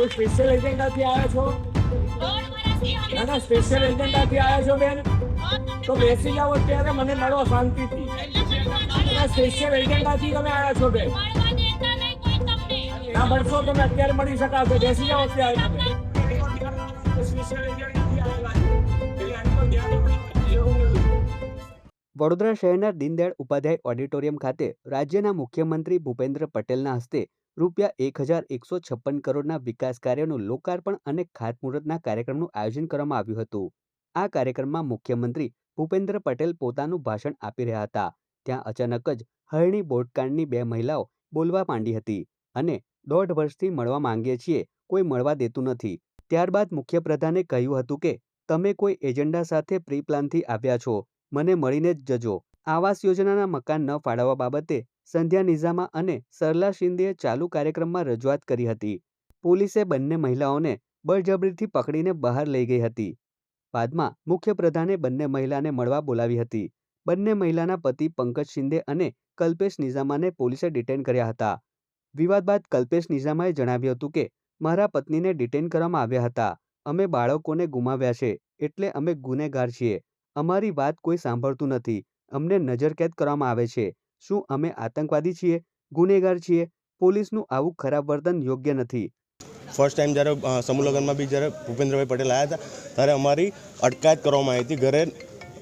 કોઈ સ્પેશિયલ એજન્ડાથી આવ્યા છો? ના ના સ્પેશિયલ એજન્ડાથી આવ્યા છો, બેન? તો બેસી જાઓ અત્યારે, મને મળો શાંતિથી. સ્પેશિયલ એજન્ડાથી તમે આવ્યા છો, બેન? ના મળશો તમે, અત્યારે મળી શકાશો. બેસી જાઓ અત્યારે વડોદરા શહેરના દીનદયાળ ઉપાધ્યાય ઓડિટોરિયમ ખાતે રાજ્યના મુખ્યમંત્રી ભૂપેન્દ્ર પટેલના હસ્તે રૂપિયા એક હજાર એકસો છપ્પન કરોડના વિકાસ કાર્યોનું લોકાર્પણ અને ખાતમુહૂર્તના કાર્યક્રમનું આયોજન કરવામાં આવ્યું હતું. આ કાર્યક્રમમાં મુખ્યમંત્રી ભૂપેન્દ્ર પટેલ પોતાનું ભાષણ આપી રહ્યા હતા. ત્યાં અચાનક જ હરણી બોટકાંડની બે મહિલાઓ બોલવા માંડી હતી અને દોઢ વર્ષથી મળવા માંગીએ છીએ, કોઈ મળવા દેતું નથી. ત્યારબાદ મુખ્યપ્રધાને કહ્યું હતું કે, તમે કોઈ એજન્ડા સાથે પ્રી પ્લાનથી આવ્યા છો, મને મળીને જ જજો. આવાસ યોજનાના મકાન ન ફાળવવા બાબતે સંધ્યા નિઝામા અને સરલા શિંદેએ ચાલુ કાર્યક્રમમાં રજૂઆત કરી હતી. પોલીસે બંને મહિલાઓને બળજબરીથી પકડીને બહાર લઈ ગઈ હતી. બાદમાં મુખ્યપ્રધાને બંને મહિલાને મળવા બોલાવી હતી. બંને મહિલાના પતિ પંકજ શિંદે અને કલ્પેશ નિઝામાને પોલીસે ડિટેન કર્યા હતા. વિવાદ બાદ કલ્પેશ નિઝામાએ જણાવ્યું હતું કે, મારા પત્નીને ડિટેન કરવામાં આવ્યા હતા. અમે બાળકોને ગુમાવ્યા છે, એટલે અમે ગુનેગાર છીએ. અમારી વાત કોઈ સાંભળતું નથી. અમને નજરકેદ કરવામાં આવે છે. શું અમે આતંકવાદી છીએ ગુનેગાર છીએ પોલીસનું આવું ખરાબ વર્તન યોગ્ય નથી? ફર્સ્ટ ટાઈમ જ્યારે અ, સમૂહ લગ્નમાં બી જ્યારે ભૂપેન્દ્રભાઈ પટેલ આવ્યા હતા ત્યારે અમારી અટકાયત કરવામાં આવી હતી ઘરે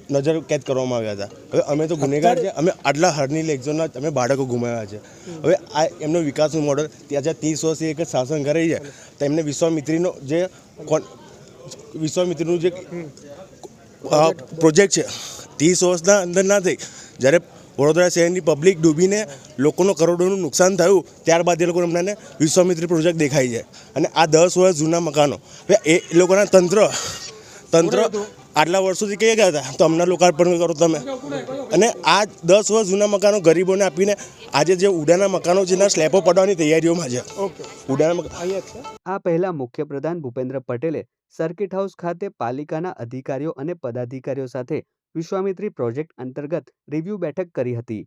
નજર કેદ કરવામાં આવ્યા હતા. હવે અમે તો ગુનેગાર છે અમે આટલા હરની લેક્ચરના અમે બાળકો ગુમાવ્યા છે. હવે આ એમનો વિકાસનું મોડલ ત્યાં જ્યાં ત્રીસ વર્ષથી એક શાસન કરે છે. તો એમને વિશ્વામિત્રીનો જે વિશ્વામિત્રીનું જે પ્રોજેક્ટ છે ત્રીસ વર્ષના અંદર ના થઈ જ્યારે વડોદરા શહેરની પબ્લિક ડૂબીને લોકોનો કરોડોનું નુકસાન થયું ત્યારબાદ એ લોકો અમને વિશ્વામિત્રી પ્રોજેક્ટ દેખાય છે. અને આ દસ વર્ષ જૂના મકાનો. એ લોકોના તંત્ર તંત્ર આટલા વર્ષોથી કહી ગયા હતા? તો અમને લોકાર્પણ કરો તમે. અને આ દસ વર્ષ જૂના મકાનો ગરીબોને આપીને આજે જે ઉડાના મકાનો છે એના સ્લેબો પડવાની તૈયારીઓમાં છે. ઉડાના મકાન આ પહેલા મુખ્યપ્રધાન ભૂપેન્દ્ર પટેલે સર્કિટ હાઉસ ખાતે પાલિકાના અધિકારીઓ અને પદાધિકારીઓ સાથે વિશ્વામિત્રી પ્રોજેક્ટ અંતર્ગત રિવ્યૂ બેઠક કરી હતી.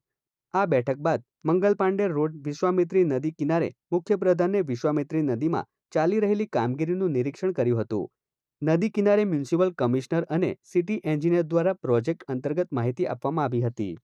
આ બેઠક બાદ મંગલ પાંડે રોડ વિશ્વામિત્રી નદી કિનારે મુખ્યપ્રધાને વિશ્વામિત્રી નદીમાં ચાલી રહેલી કામગીરીનું નિરીક્ષણ કર્યું હતું. નદી કિનારે મ્યુનિસિપલ કમિશનર અને સિટી એન્જિનિયર દ્વારા પ્રોજેક્ટ અંતર્ગત માહિતી આપવામાં આવી હતી.